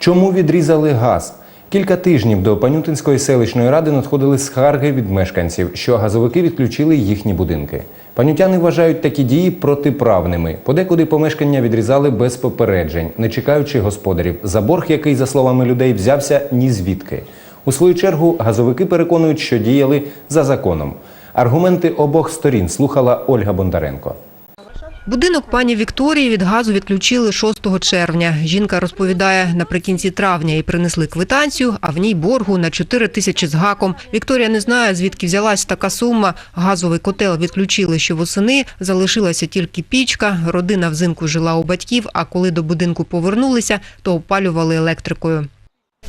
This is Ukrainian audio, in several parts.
Чому відрізали газ? Кілька тижнів до Панютинської селищної ради надходили скарги від мешканців, що газовики відключили їхні будинки. Панютяни вважають такі дії протиправними. Подекуди помешкання відрізали без попереджень, не чекаючи господарів. За борг, який, за словами людей, взявся ні звідки. У свою чергу газовики переконують, що діяли за законом. Аргументи обох сторін слухала Ольга Бондаренко. Будинок пані Вікторії від газу відключили 6 червня. Жінка розповідає, наприкінці травня їй принесли квитанцію, а в ній боргу на 4 тисячі з гаком. Вікторія не знає, звідки взялась така сума. Газовий котел відключили ще восени, залишилася тільки пічка. Родина взимку жила у батьків, а коли до будинку повернулися, то опалювали електрикою.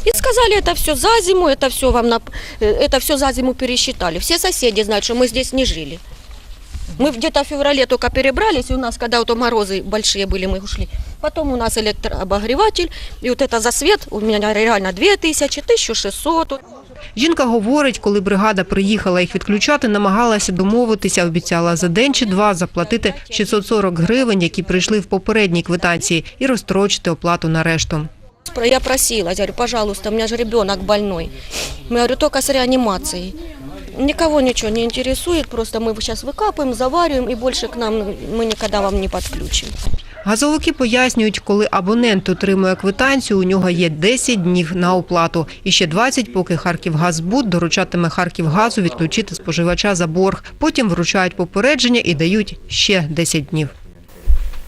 И сказали, это все за зиму, это все вам на, э, это все за зиму пересчитали. Все соседи знают, что мы здесь не жили. Мы где-то в феврале только перебрались, и у нас, когда вот морозы большие были, мы ушли. Потом у нас электрообогреватель, и вот это за свет у меня реально 2000, 1600. Жінка говорить, коли бригада приїхала їх відключати, намагалася домовитися, обіцяла за день чи два заплатити 640 гривень, які прийшли в попередній квитанції, і розстрочити оплату на решту. Я просила, я говорю, пожалуйста, у меня же ребенок больной. Я говорю, только с реанимацией. Никого ничего не интересует, просто мы сейчас выкапываем, завариваем, и больше к нам мы никогда вам не подключим. Газовики пояснюють, коли абонент отримує квитанцію, у нього є 10 днів на оплату. І ще 20, поки Харківгазбуд доручатиме Харківгазу відключити споживача за борг. Потім вручають попередження і дають ще 10 днів.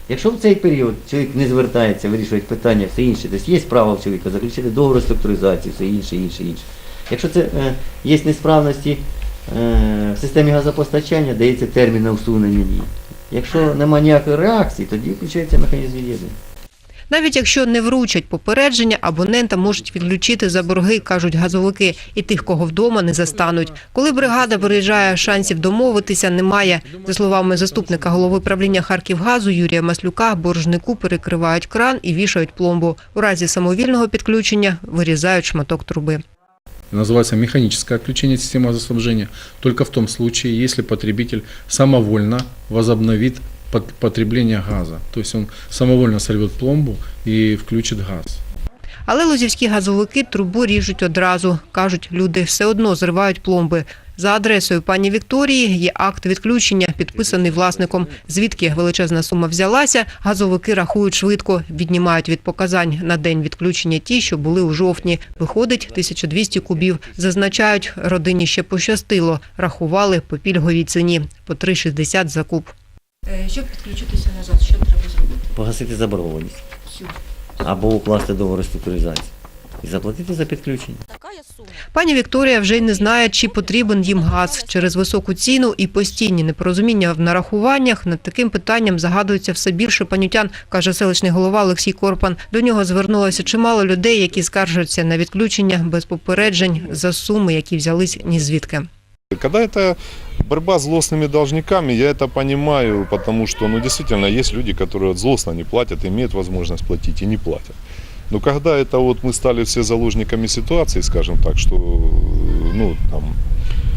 Якщо в цей період чоловік не звертається, вирішує питання, все інше, тобто є право в чоловіка заключити договор структуризації, все інше, інше, інше. Якщо це е, є несправності е, в системі газопостачання, дається термін на усунення дій. Якщо немає ніякої реакції, тоді включається механізм від'єднання. Навіть якщо не вручать попередження, абонента можуть відключити за борги, кажуть газовики, і тих, кого вдома не застануть. Коли бригада виїжджає, шансів домовитися немає. За словами заступника голови правління Харківгазу Юрія Маслюка, боржнику перекривають кран і вішають пломбу. У разі самовільного підключення вирізають шматок труби. Называется механическое отключение системы газоснабжения только в том случае, если потребитель самовольно возобновит пот- потребление газа. То есть он самовольно сорвет пломбу и включит газ. Але лозівські газовики трубу ріжуть одразу. Кажуть, люди все одно зривають пломби. За адресою пані Вікторії є акт відключення, підписаний власником. Звідки величезна сума взялася, газовики рахують швидко, віднімають від показань на день відключення ті, що були у жовтні. Виходить 1200 кубів. Зазначають, родині ще пощастило. Рахували по пільговій ціні – по 3,60 за куб. Щоб підключитися назад, що треба зробити? Погасити заборгованість. Або укласти договор реструктуризації. І заплатити за підключення. Пані Вікторія вже й не знає, чи потрібен їм газ. Через високу ціну і постійні непорозуміння в нарахуваннях над таким питанням загадується все більше панютян, каже селищний голова Олексій Корпан. До нього звернулося чимало людей, які скаржаться на відключення без попереджень за суми, які взялись ні звідки. Когда это борьба с злостными должниками, я это понимаю, потому что, ну, действительно, есть люди, которые злостно не платят, имеют возможность платить и не платят. Но когда это вот мы стали все заложниками ситуации, скажем так, что, ну, там,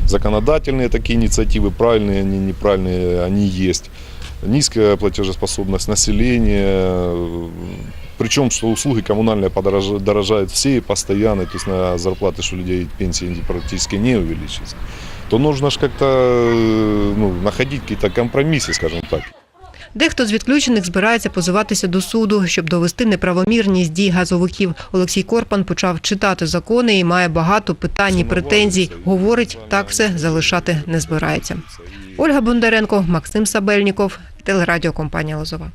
законодательные такие инициативы, правильные они, неправильные, они есть, низкая платежеспособность населения, причем, что услуги коммунальные подорож- дорожают все постоянно, то есть на зарплаты, что людей пенсии практически не увеличится, то нужно же как-то э, ну, находить какие-то компромиссы, скажем так. Дехто з відключених збирається позиватися до суду, щоб довести неправомірність дій газовиків. Олексій Корпан почав читати закони і має багато питань і претензій. Говорить, так все залишати не збирається. Ольга Бондаренко, Максим Сабельніков, телерадіокомпанія Лозова.